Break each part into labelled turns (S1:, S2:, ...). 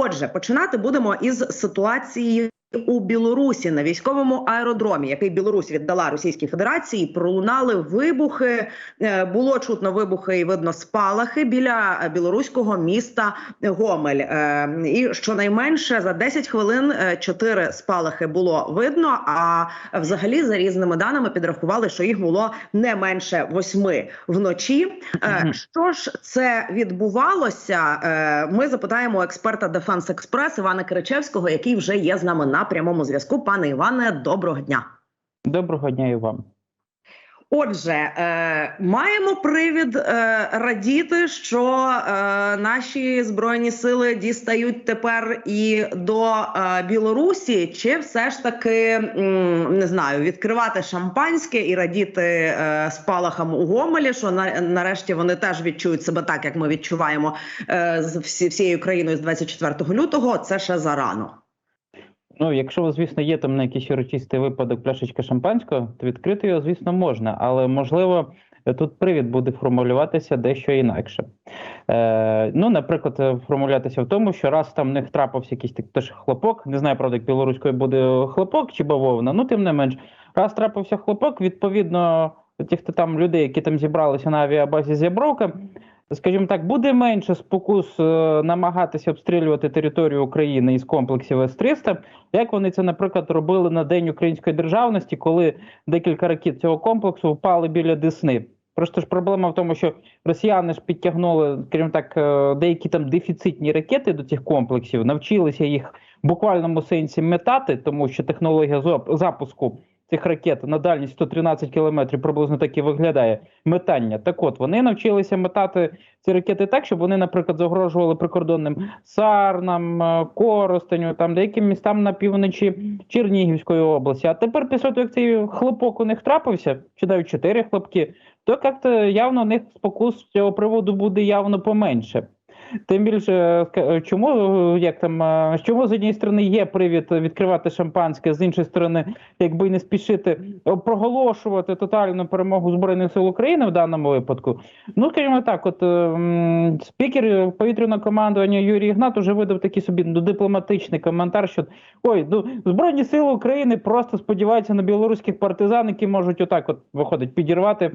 S1: Отже, починати будемо із ситуації. У Білорусі на військовому аеродромі, який Білорусь віддала Російській Федерації, пролунали вибухи. Е, Було чутно вибухи і видно спалахи біля білоруського міста Гомель. Е, І щонайменше за 10 хвилин е, чотири спалахи було видно. А взагалі, за різними даними, підрахували, що їх було не менше восьми вночі. Е. Що ж це відбувалося? Е, Ми запитаємо експерта Дефенс Експрес Івана Киричевського, який вже є з нами на прямому зв'язку. Пане Іване, доброго дня.
S2: Доброго дня і вам.
S1: Отже, е, маємо привід е, радіти, що е, наші збройні сили дістають тепер і до е, Білорусі, чи все ж таки м, не знаю, відкривати шампанське і радіти е, спалахам у Гомелі, що на, нарешті вони теж відчують себе так, як ми відчуваємо е, з всі, всією країною з 24 лютого. Це ще зарано.
S2: Ну, якщо, звісно, є там на якийсь урочистий випадок пляшечка шампанського, то відкрити його, звісно, можна, але можливо. Тут привід буде формулюватися дещо інакше. Е, ну, наприклад, формулюватися в тому, що раз там в них трапився якийсь так теж хлопок, не знаю, правда, як білоруською буде хлопок чи бавовна, ну тим не менш, раз трапився хлопок, відповідно, тих хто там людей, які там зібралися на авіабазі Зябровка, скажімо так, буде менше спокус е, намагатися обстрілювати територію України із комплексів С-300, як вони це, наприклад, робили на День української державності, коли декілька ракет цього комплексу впали біля Десни. Просто ж проблема в тому, що росіяни ж підтягнули, скажімо так, е, деякі там дефіцитні ракети до цих комплексів, навчилися їх в буквальному сенсі метати, тому що технологія запуску цих ракет на дальність 113 кілометрів приблизно так і виглядає метання. Так от вони навчилися метати ці ракети так, щоб вони, наприклад, загрожували прикордонним Сарнам, е, Коростеню, там деяким містам на півночі Чернігівської області. А тепер, після того, як цей хлопок у них трапився, чи навіть чотири хлопки, то як-то явно у них спокус з цього приводу буде явно поменше. Тим більше, чому як там, чому з однієї сторони є привід відкривати шампанське, з іншої сторони, якби не спішити проголошувати тотальну перемогу збройних сил України в даному випадку. Ну, скажімо так, от е, спікер повітряного командування Юрій Ігнат уже видав такий собі ну, дипломатичний коментар, що ой, ну збройні сили України просто сподіваються на білоруських партизан, які можуть отак, от виходить, підірвати.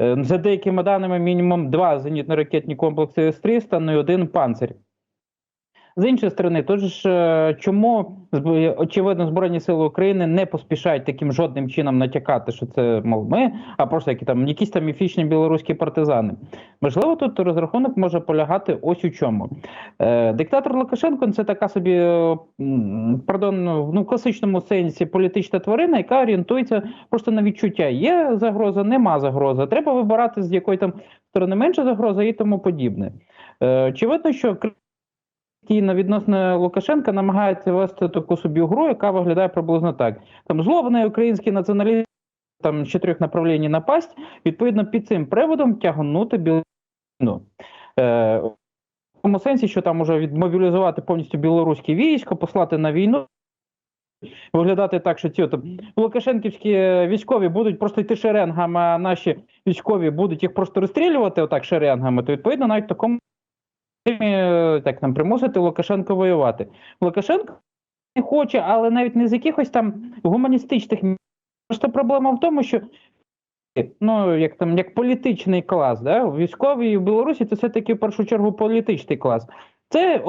S2: Е, За деякими даними, мінімум два зенітно-ракетні комплекси С-300, ну і один панцир. З іншої сторони, тож е, чому очевидно Збройні Сили України не поспішають таким жодним чином натякати, що це мов ми, а просто які там якісь там міфічні білоруські партизани. Можливо, тут розрахунок може полягати ось у чому. Е, диктатор Лукашенко це така собі, е, пардон, ну, в класичному сенсі політична тварина, яка орієнтується просто на відчуття. Є загроза, нема загрози. Треба вибирати, з якої там сторони менша загроза і тому подібне. Е, очевидно, що Кіно відносно Лукашенка намагається вести таку собі гру, яка виглядає приблизно так: там злобний український націоналіст там з чотирьох направлень напасть, відповідно під цим приводом тягнути Білорусину. Е, в тому сенсі, що там може відмобілізувати повністю білоруське військо, послати на війну. Виглядати так, що ці от, Лукашенківські військові будуть просто йти шеренгами, а наші військові будуть їх просто розстрілювати отак шеренгами, то відповідно навіть в такому так нам примусити Лукашенко воювати. Лукашенко не хоче, але навіть не з якихось там гуманістичних Просто проблема в тому, що ну як там як політичний клас, да? військові в Білорусі це все-таки в першу чергу політичний клас. Це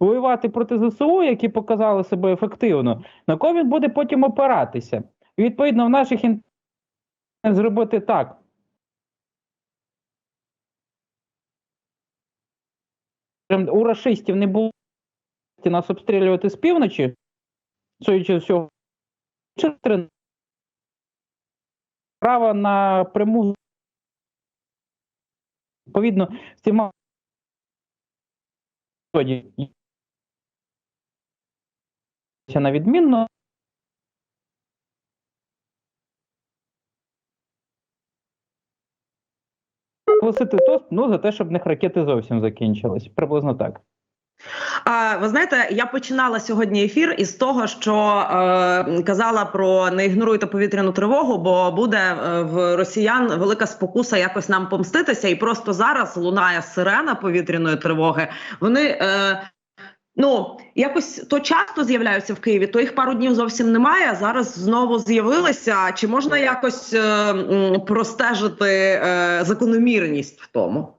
S2: воювати проти ЗСУ, які показали себе ефективно, на кого він буде потім опиратися. Відповідно, в наших інтересах зробити так. У расистів не було нас обстрілювати з півночі, судячи всього, право на пряму відповідно з цими на відмінно. Оголосити тост, ну, за те, щоб них ракети зовсім закінчились. Приблизно так.
S1: А, ви знаєте, я починала сьогодні ефір із того, що е, казала про не ігноруйте повітряну тривогу, бо буде е, в росіян велика спокуса якось нам помститися, і просто зараз лунає сирена повітряної тривоги. Вони е, ну якось то часто з'являються в Києві, то їх пару днів зовсім немає. а Зараз знову з'явилися. Чи можна якось е, простежити е, закономірність в тому?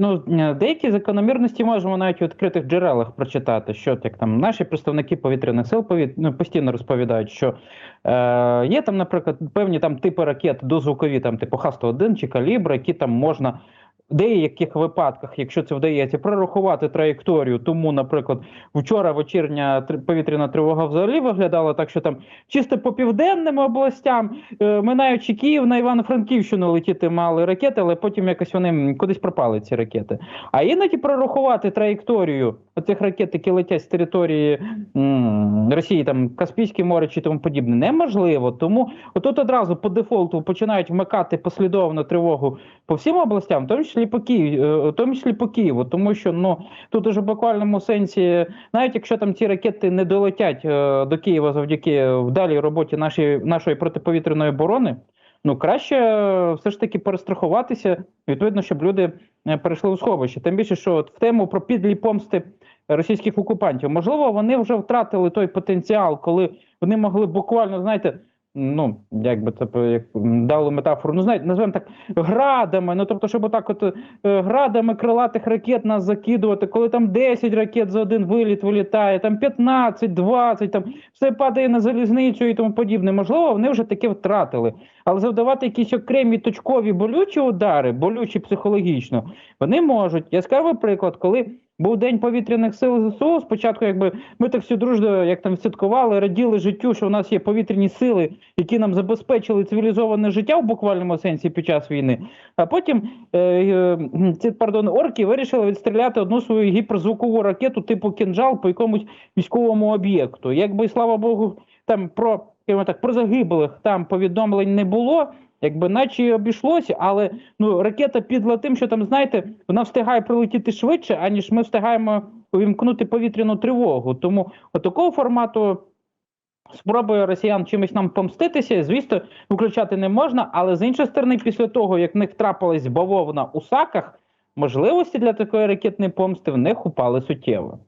S2: Ну, е, деякі закономірності можемо навіть у відкритих джерелах прочитати, що як там наші представники повітряних сил повіт... ну, постійно розповідають, що е, є там, наприклад, певні там типи ракет дозвукові, там типу Х-101 чи калібр, які там можна. В деяких випадках, якщо це вдається, прорахувати траєкторію, тому, наприклад, вчора вечірня повітряна тривога взагалі виглядала так, що там чисто по південним областям, е, минаючи Київ на Івано-Франківщину летіти мали ракети, але потім якось вони кудись пропали ці ракети. А іноді прорахувати траєкторію цих ракет, які летять з території Росії, там Каспійське море чи тому подібне, неможливо. Тому отут одразу по дефолту починають вмикати послідовно тривогу по всім областям, в тому числі по Києву, е, в тому числі по Києву, тому що ну тут уже в буквальному сенсі, навіть якщо там ці ракети не долетять е, до Києва завдяки вдалій роботі нашої нашої протиповітряної оборони. Ну, краще е, все ж таки перестрахуватися, відповідно, щоб люди е, перейшли у сховище. Тим більше, що от в тему про підлі помсти російських окупантів, можливо, вони вже втратили той потенціал, коли вони могли буквально, знаєте, ну як би це як м, дали метафору, ну знаєте, назвемо так градами. Ну тобто, щоб отак, от е, градами крилатих ракет нас закидувати, коли там 10 ракет за один виліт вилітає, там 15, 20, там все падає на залізницю і тому подібне. Можливо, вони вже таке втратили. Але завдавати якісь окремі точкові болючі удари, болючі психологічно, вони можуть. Яскравий приклад, коли був день повітряних сил ЗСУ. Спочатку, якби ми так всі дружно, як там святкували, раділи життю, що у нас є повітряні сили, які нам забезпечили цивілізоване життя в буквальному сенсі під час війни. А потім е, е, ці пардон, орки вирішили відстріляти одну свою гіперзвукову ракету типу кінжал по якомусь військовому об'єкту. Якби слава Богу, там про так про загиблих там повідомлень не було. Якби наче і обійшлося, але ну ракета підла тим, що там, знаєте, вона встигає прилетіти швидше, аніж ми встигаємо увімкнути повітряну тривогу. Тому от такого формату спроби росіян чимось нам помститися, звісно, виключати не можна. Але з іншої сторони, після того як в них трапилась бавовна у саках, можливості для такої ракетної помсти в них упали суттєво.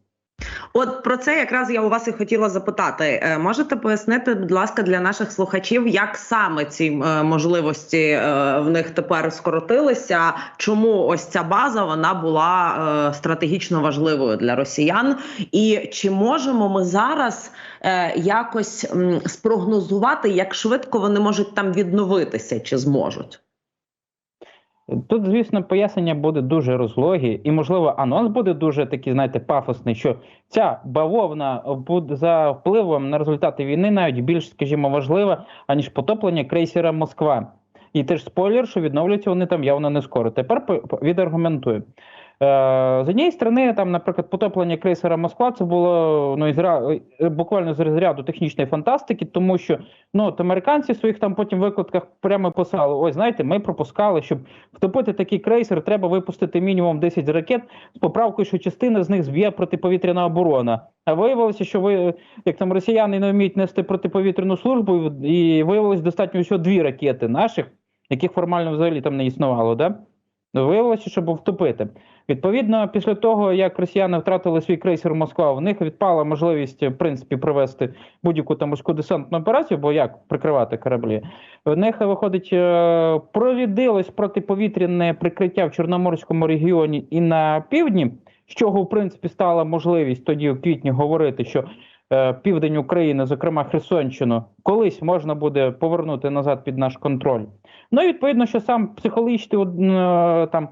S1: От про це якраз я у вас і хотіла запитати. Е, Можете пояснити, будь ласка, для наших слухачів, як саме ці е, можливості е, в них тепер скоротилися? Чому ось ця база вона була стратегічно важливою для росіян? І чи можемо ми зараз якось спрогнозувати, як швидко вони можуть там відновитися, чи зможуть?
S2: Тут, звісно, пояснення буде дуже розлогі, і, можливо, анонс буде дуже такий, знаєте, пафосний, що ця бавовна буде за впливом на результати війни навіть більш, скажімо, важлива, аніж потоплення крейсера Москва. І теж спойлер, що відновлюються вони там явно не скоро. Тепер відаргументую. Е, з однієї сторони, там, наприклад, потоплення крейсера Москва це було ну, із ра- е, буквально з розряду технічної фантастики, тому що ну, от американці в своїх там потім викладках прямо писали: ось знаєте, ми пропускали, щоб втопити такий крейсер, треба випустити мінімум 10 ракет з поправкою, що частина з них зб'є протиповітряна оборона. А виявилося, що ви, як там росіяни не вміють нести протиповітряну службу, і виявилось достатньо всього дві ракети наших, яких формально взагалі там не існувало. Да? Виявилося, щоб втопити. Відповідно, після того, як росіяни втратили свій крейсер Москва, в них відпала можливість в принципі провести будь-яку там морську десантну операцію, бо як прикривати кораблі. В них виходить, е, прорідилось протиповітряне прикриття в Чорноморському регіоні і на півдні, з чого в принципі стала можливість тоді у квітні говорити, що південь України, зокрема Херсонщину, колись можна буде повернути назад під наш контроль. Ну і відповідно, що сам психологічний е, там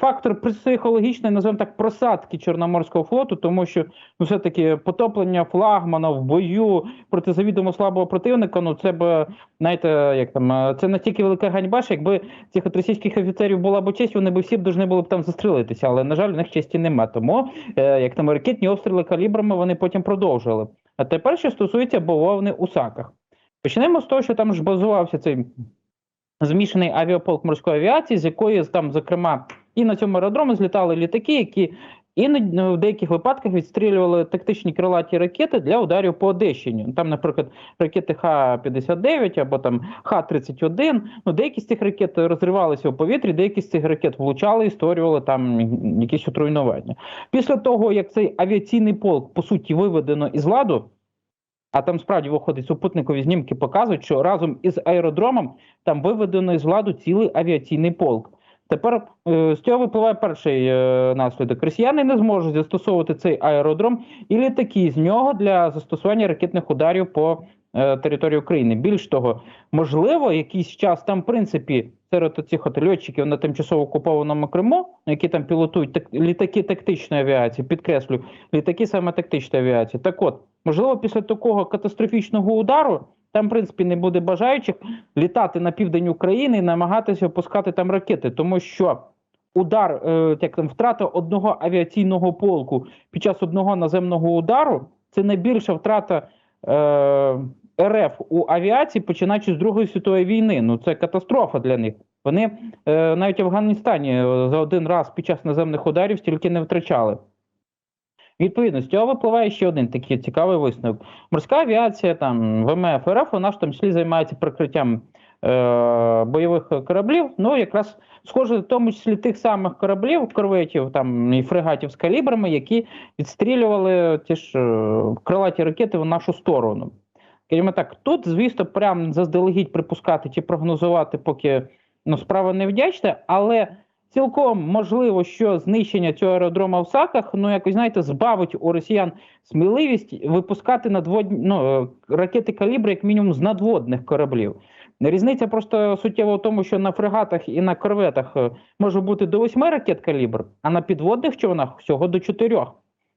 S2: фактор психологічної, називаємо так, просадки Чорноморського флоту, тому що ну, все-таки потоплення флагмана в бою проти завідомо слабого противника. Ну це б знаєте, як там е, це настільки велика ганьба, що якби цих от російських офіцерів була б честь, вони б всі б должны були б там застрелитися. Але на жаль, у них честі нема. Тому е, як там ракетні обстріли калібрами вони потім продовжили. А тепер що стосується бавовни у саках. Почнемо з того, що там ж базувався цей змішаний авіаполк морської авіації, з якої там, зокрема, і на цьому аеродромі злітали літаки, які Іноді ну, в деяких випадках відстрілювали тактичні крилаті ракети для ударів по Одещині. Там, наприклад, ракети Х-59 або там Х-31. Ну, деякі з цих ракет розривалися у повітрі, деякі з цих ракет влучали і створювали там якісь отруйнування. Після того, як цей авіаційний полк по суті виведено із ладу, а там справді виходить супутникові знімки, показують, що разом із аеродромом там виведено із ладу цілий авіаційний полк. Тепер е, з цього випливає перший е, наслідок. Росіяни не зможуть застосовувати цей аеродром і літаки з нього для застосування ракетних ударів по е, території України. Більш того, можливо, якийсь час там, в принципі, серед цих от льотчиків на тимчасово окупованому Криму, які там пілотують так, літаки тактичної авіації, підкреслю, літаки саме тактичної авіації. Так от, можливо, після такого катастрофічного удару. Там, в принципі, не буде бажаючих літати на південь України і намагатися опускати там ракети, тому що удар, е, як там втрата одного авіаційного полку під час одного наземного удару це найбільша втрата е, РФ у авіації, починаючи з Другої світової війни. Ну це катастрофа для них. Вони е, навіть в Афганістані за один раз під час наземних ударів стільки не втрачали. Відповідно, з цього випливає ще один такий цікавий висновок. Морська авіація, там ВМФ РФ, вона в тому числі займається прикриттям е, бойових кораблів. Ну, якраз схоже, в тому числі тих самих кораблів, корветів там і фрегатів з калібрами, які відстрілювали ті ж е, крилаті ракети в нашу сторону. Скажімо так, тут, звісно, прям заздалегідь припускати чи прогнозувати, поки ну, справа не вдячна, але. Цілком можливо, що знищення цього аеродрома в Саках, ну якось знаєте, збавить у росіян сміливість випускати надводні ну, е, ракети калібри, як мінімум, з надводних кораблів. Різниця просто суттєва в тому, що на фрегатах і на корветах е, може бути до 8 ракет калібр, а на підводних човнах всього до 4.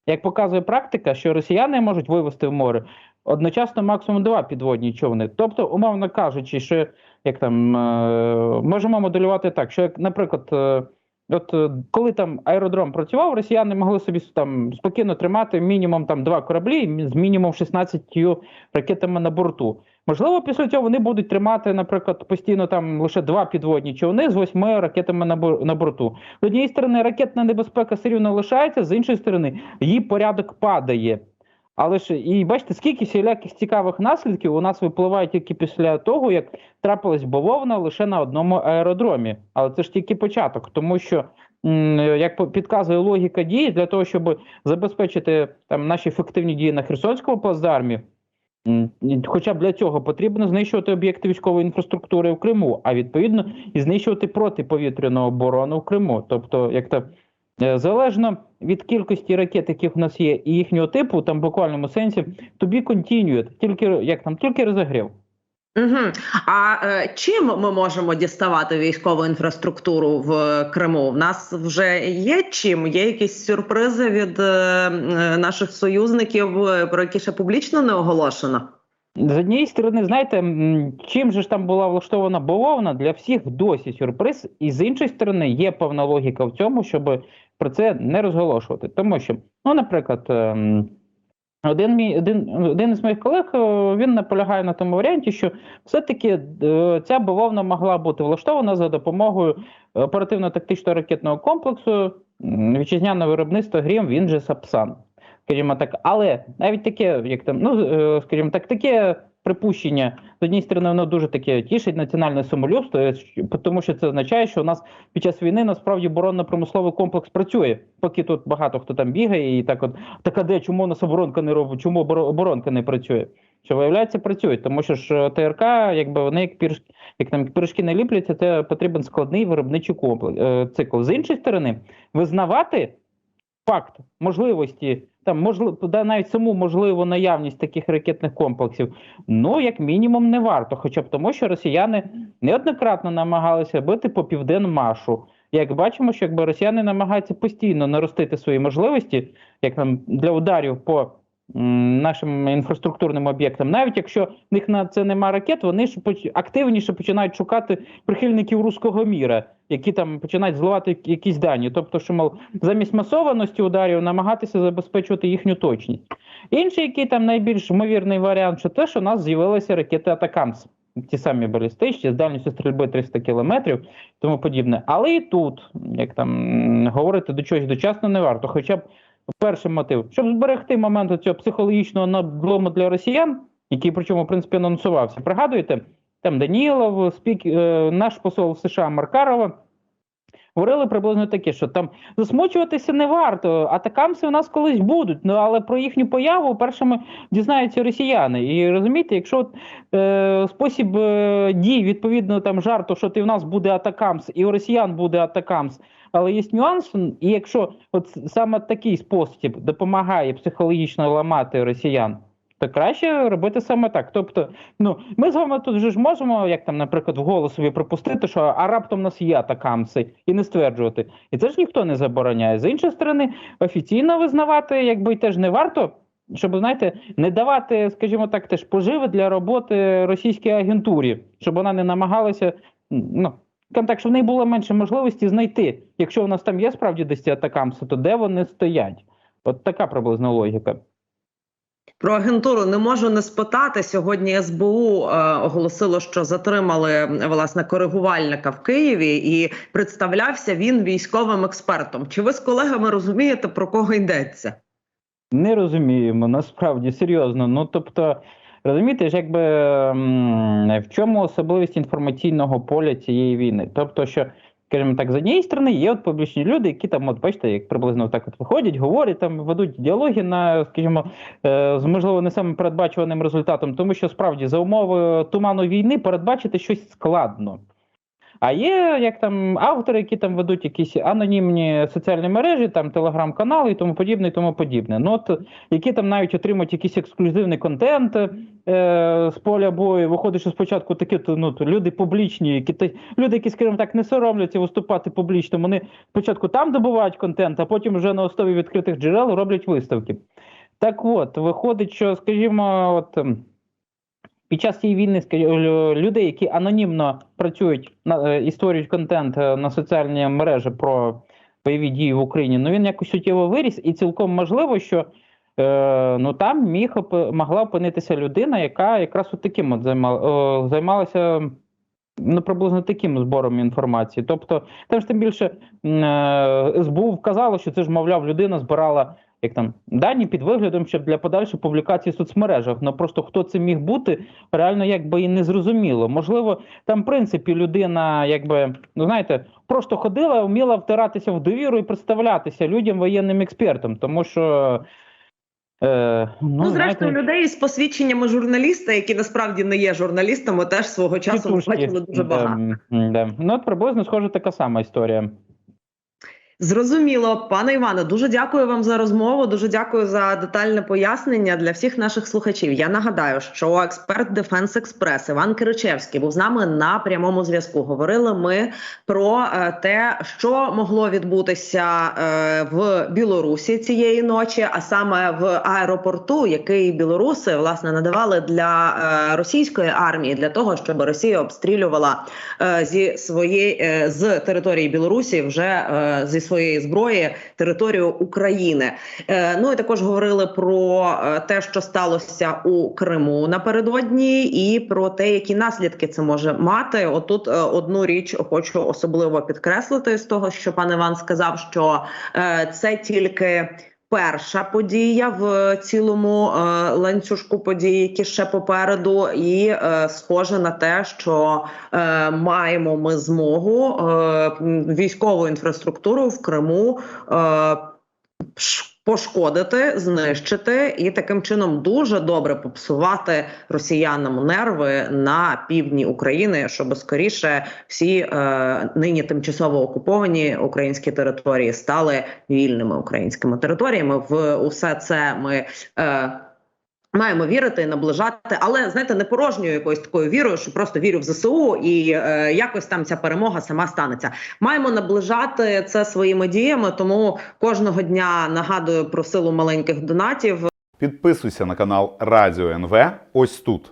S2: Як показує практика, що росіяни можуть вивести в море одночасно максимум два підводні човни. Тобто, умовно кажучи, що як там е, можемо моделювати так, що як, наприклад, е, от е, коли там аеродром працював, росіяни могли собі там спокійно тримати мінімум там два кораблі з мінімум 16 ракетами на борту. Можливо, після цього вони будуть тримати, наприклад, постійно там лише два підводні човни з восьми ракетами на бор- на борту. З однієї сторони, ракетна небезпека все рівно лишається, з іншої сторони, її порядок падає. Але ж і бачите, скільки всіляких цікавих наслідків у нас випливає тільки після того, як трапилась бавовна лише на одному аеродромі. Але це ж тільки початок, тому що як підказує логіка дії, для того, щоб забезпечити там наші ефективні дії на Херсонському плацдармі, хоча б для цього потрібно знищувати об'єкти військової інфраструктури в Криму, а відповідно і знищувати протиповітряну оборону в Криму. Тобто, як то Залежно від кількості ракет, які в нас є, і їхнього типу, там в буквальному сенсі, тобі континюють, тільки як там, тільки розігрів.
S1: Угу. А е, чим ми можемо діставати військову інфраструктуру в Криму? В нас вже є чим? Є якісь сюрпризи від е, е, наших союзників, е, про які ще публічно не оголошено?
S2: З однієї сторони, знаєте, чим же ж там була влаштована бавовна, для всіх досі сюрприз, і з іншої сторони, є певна логіка в цьому, щоб про це не розголошувати. Тому що, ну, наприклад, ем, один мій один, один із моїх колег е, він наполягає на тому варіанті, що все-таки е, ця бавовна могла бути влаштована за допомогою оперативно-тактичного ракетного комплексу вітчизняного виробництва Грім, він же Сапсан. Скажімо так, але навіть таке, як там, ну е, скажімо так, таке припущення з однієї сторони, воно дуже таке тішить національне самолюбство, е, тому що це означає, що у нас під час війни насправді оборонно-промисловий комплекс працює, поки тут багато хто там бігає, і так от така де чому у нас оборонка не робить, чому оборонка не працює? Що виявляється, працює, тому що ж е, ТРК, якби вони як піршки, як там піршки не ліпляться, це потрібен складний виробничий комплекс е, цикл. З іншої сторони, визнавати факт можливості, там можливо, да, навіть саму можливу наявність таких ракетних комплексів, ну як мінімум не варто, хоча б тому, що росіяни неоднократно намагалися бити по південмашу. Як бачимо, що якби росіяни намагаються постійно наростити свої можливості, як там для ударів по нашим інфраструктурним об'єктам, навіть якщо в них на це нема ракет, вони ж активніше починають шукати прихильників руського міра, які там починають зливати якісь дані. Тобто, що мов замість масованості ударів намагатися забезпечувати їхню точність. Інший, який там найбільш ймовірний варіант, що те, що у нас з'явилися ракети Атакамс. ті самі балістичні з дальністю стрільби 300 кілометрів, тому подібне. Але і тут, як там говорити до чогось дочасно не варто. Хоча б перший мотив, щоб зберегти момент цього психологічного надлому для росіян, який причому в принципі анонсувався. Пригадуєте, там Данілов, спік, е, наш посол в США Маркарова. Говорили приблизно таке, що там засмучуватися не варто, атакамси у нас колись будуть. Ну але про їхню появу першими дізнаються росіяни. І розумієте, якщо е, спосіб е, дій відповідно там жарту, що ти в нас буде атакамс, і у росіян буде атакамс, але є нюанс, і якщо от саме такий спосіб допомагає психологічно ламати росіян. То краще робити саме так. Тобто, ну ми з вами тут вже ж можемо, як там, наприклад, в голос собі припустити, що а раптом нас є атакамси, і не стверджувати. І це ж ніхто не забороняє. З іншої сторони, офіційно визнавати, якби теж не варто, щоб знаєте, не давати, скажімо так, теж поживи для роботи російській агентурі, щоб вона не намагалася, ну. Так, щоб в неї було менше можливості знайти, якщо у нас там є справді десь атакамси, то де вони стоять? От така приблизна логіка.
S1: Про агентуру не можу не спитати. Сьогодні СБУ е, оголосило, що затримали власне коригувальника в Києві, і представлявся він військовим експертом. Чи ви з колегами розумієте про кого йдеться?
S2: Не розуміємо, насправді серйозно. Ну тобто, розумієте ж, якби в чому особливість інформаційного поля цієї війни? Тобто, що, скажімо так, з однієї сторони є от публічні люди, які там, от бачите, як приблизно так от виходять, говорять, там ведуть діалоги на, скажімо, е, з можливо не самим передбачуваним результатом, тому що справді за умови туману війни передбачити щось складно. А є як там автори, які там ведуть якісь анонімні соціальні мережі, там телеграм-канали і тому подібне, і тому подібне. Ну от які там навіть отримують якийсь ексклюзивний контент е, з поля бою. Виходить, що спочатку такі ну, люди публічні, які та- люди, які, скажімо так, не соромляться виступати публічно. Вони спочатку там добувають контент, а потім вже на основі відкритих джерел роблять виставки. Так от, виходить, що, скажімо, от. Під час цієї війни людей, які анонімно працюють е, і створюють контент е, на соціальні мережі про бойові дії в Україні, ну він якось суттєво виріс, і цілком можливо, що е, ну там міг могла опинитися людина, яка якраз от таким от займала, е, займалася. Ну, приблизно таким збором інформації. Тобто, там ж тим більше е, СБУ вказало, що це ж, мовляв, людина збирала як там дані під виглядом, щоб для подальшої публікації в соцмережах. Ну просто хто це міг бути, реально якби і не зрозуміло. Можливо, там в принципі людина, якби ну знаєте, просто ходила, вміла втиратися в довіру і представлятися людям воєнним експертом, тому що. Е, ну,
S1: Ну, зрештою,
S2: знаєте,
S1: людей з посвідченнями журналіста, які насправді не є журналістами, теж свого часу бачили дуже багато.
S2: м, да. Ну, от приблизно схоже така сама історія.
S1: Зрозуміло, пане Іване, дуже дякую вам за розмову. Дуже дякую за детальне пояснення для всіх наших слухачів. Я нагадаю, що експерт Дефенс Експрес Іван Киричевський був з нами на прямому зв'язку. Говорили ми про е, те, що могло відбутися е, в Білорусі цієї ночі, а саме в аеропорту, який білоруси власне надавали для е, російської армії для того, щоб Росія обстрілювала зі своєї з території Білорусі вже зі своєї зброї територію України. Е, Ну і також говорили про е, те, що сталося у Криму напередодні, і про те, які наслідки це може мати. Отут е, одну річ хочу особливо підкреслити з того, що пан Іван сказав, що це тільки. Перша подія в цілому е, ланцюжку подій, які ще попереду, і е, схоже на те, що е, маємо ми змогу е, військову інфраструктуру в Криму е, пошкодити, знищити і таким чином дуже добре попсувати росіянам нерви на півдні України, щоб скоріше всі е, нині тимчасово окуповані українські території стали вільними українськими територіями. В усе це ми. Е, Маємо вірити наближати, але знаєте, не порожньою якоюсь такою вірою, що просто вірю в ЗСУ, і е, якось там ця перемога сама станеться. Маємо наближати це своїми діями. Тому кожного дня нагадую про силу маленьких донатів.
S3: Підписуйся на канал Радіо НВ ось тут.